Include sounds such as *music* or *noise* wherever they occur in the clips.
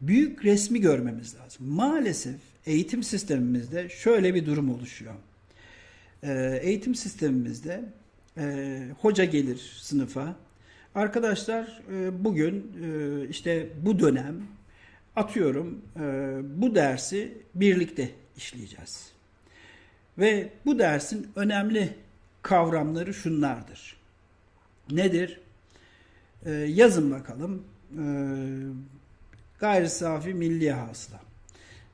büyük resmi görmemiz lazım. Maalesef eğitim sistemimizde şöyle bir durum oluşuyor. Ee, eğitim sistemimizde e, hoca gelir sınıfa. Arkadaşlar e, bugün e, işte bu dönem atıyorum bu dersi birlikte işleyeceğiz. Ve bu dersin önemli kavramları şunlardır. Nedir? Yazın bakalım. Gayri safi milli hasıla.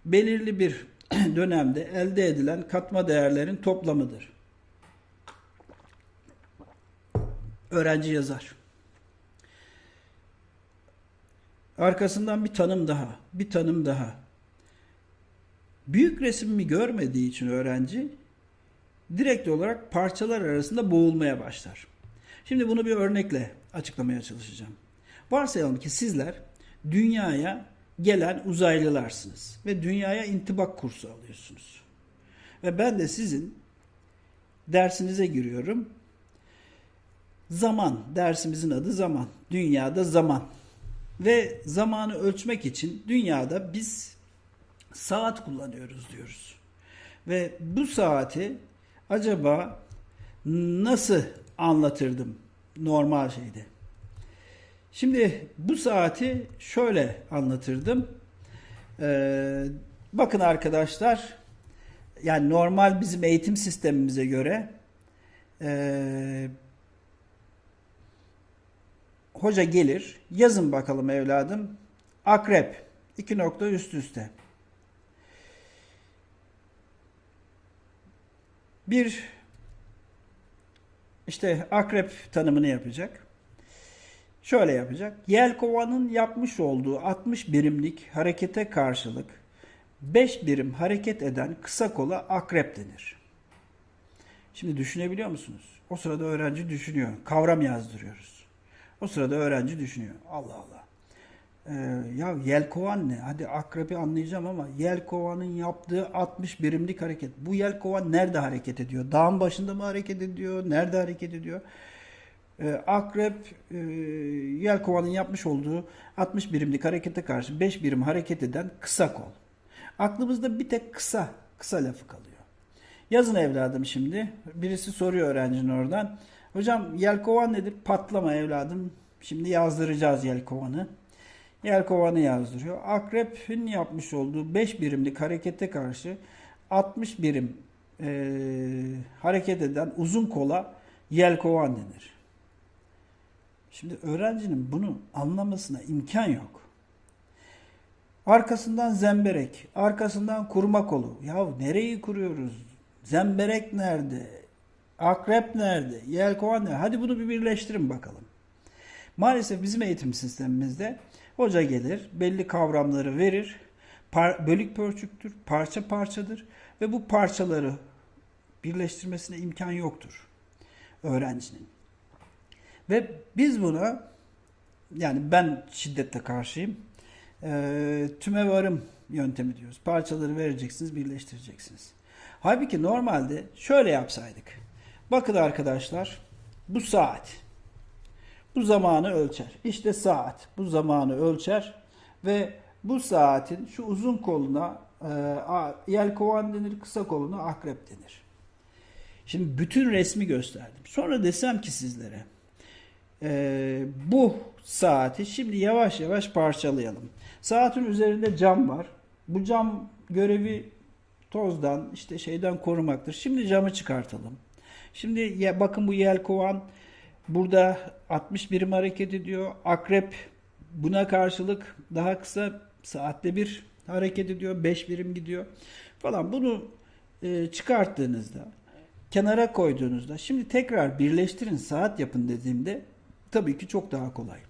Belirli bir *clears throat* dönemde elde edilen katma değerlerin toplamıdır. Öğrenci yazar. Arkasından bir tanım daha, bir tanım daha. Büyük resmimi görmediği için öğrenci direkt olarak parçalar arasında boğulmaya başlar. Şimdi bunu bir örnekle açıklamaya çalışacağım. Varsayalım ki sizler dünyaya gelen uzaylılarsınız ve dünyaya intibak kursu alıyorsunuz. Ve ben de sizin dersinize giriyorum. Zaman, dersimizin adı zaman. Dünyada zaman. Ve zamanı ölçmek için dünyada biz saat kullanıyoruz diyoruz. Ve bu saati acaba nasıl anlatırdım normal şeyde? Şimdi bu saati şöyle anlatırdım. Ee, bakın arkadaşlar, yani normal bizim eğitim sistemimize göre ee, hoca gelir, yazın bakalım evladım. Akrep, iki nokta üst üste. Bir işte akrep tanımını yapacak. Şöyle yapacak. Yelkovanın yapmış olduğu 60 birimlik harekete karşılık 5 birim hareket eden kısa kola akrep denir. Şimdi düşünebiliyor musunuz? O sırada öğrenci düşünüyor. Kavram yazdırıyoruz. O sırada öğrenci düşünüyor. Allah Allah. Ee, ya yelkovan ne? Hadi akrebi anlayacağım ama yelkovanın yaptığı 60 birimlik hareket. Bu yelkovan nerede hareket ediyor? Dağın başında mı hareket ediyor? Nerede hareket ediyor? Ee, akrep e, yelkovanın yapmış olduğu 60 birimlik harekete karşı 5 birim hareket eden kısa kol. Aklımızda bir tek kısa, kısa lafı kalıyor. Yazın evladım şimdi. Birisi soruyor öğrencinin oradan. Hocam yelkovan nedir? Patlama evladım. Şimdi yazdıracağız yelkovanı. Yelkovanı yazdırıyor. Akrep'in yapmış olduğu 5 birimlik harekete karşı 60 birim e, hareket eden uzun kola yelkovan denir. Şimdi öğrencinin bunu anlamasına imkan yok. Arkasından zemberek, arkasından kurma kolu. Ya nereyi kuruyoruz? Zemberek nerede? Akrep nerede? Yelkovan nerede? Hadi bunu bir birleştirin bakalım. Maalesef bizim eğitim sistemimizde hoca gelir, belli kavramları verir, par- bölük pörçüktür, parça parçadır ve bu parçaları birleştirmesine imkan yoktur öğrencinin. Ve biz buna yani ben şiddetle karşıyım. E, tüme varım yöntemi diyoruz. Parçaları vereceksiniz, birleştireceksiniz. Halbuki normalde şöyle yapsaydık. Bakın arkadaşlar bu saat. Bu zamanı ölçer. İşte saat bu zamanı ölçer ve bu saatin şu uzun koluna e, yelkovan denir, kısa koluna akrep denir. Şimdi bütün resmi gösterdim. Sonra desem ki sizlere e, bu saati şimdi yavaş yavaş parçalayalım. Saatin üzerinde cam var. Bu cam görevi tozdan işte şeyden korumaktır. Şimdi camı çıkartalım. Şimdi ya bakın bu yelkovan burada 60 birim hareket ediyor. Akrep buna karşılık daha kısa saatte bir hareket ediyor. 5 birim gidiyor falan. Bunu e, çıkarttığınızda kenara koyduğunuzda şimdi tekrar birleştirin saat yapın dediğimde tabii ki çok daha kolay.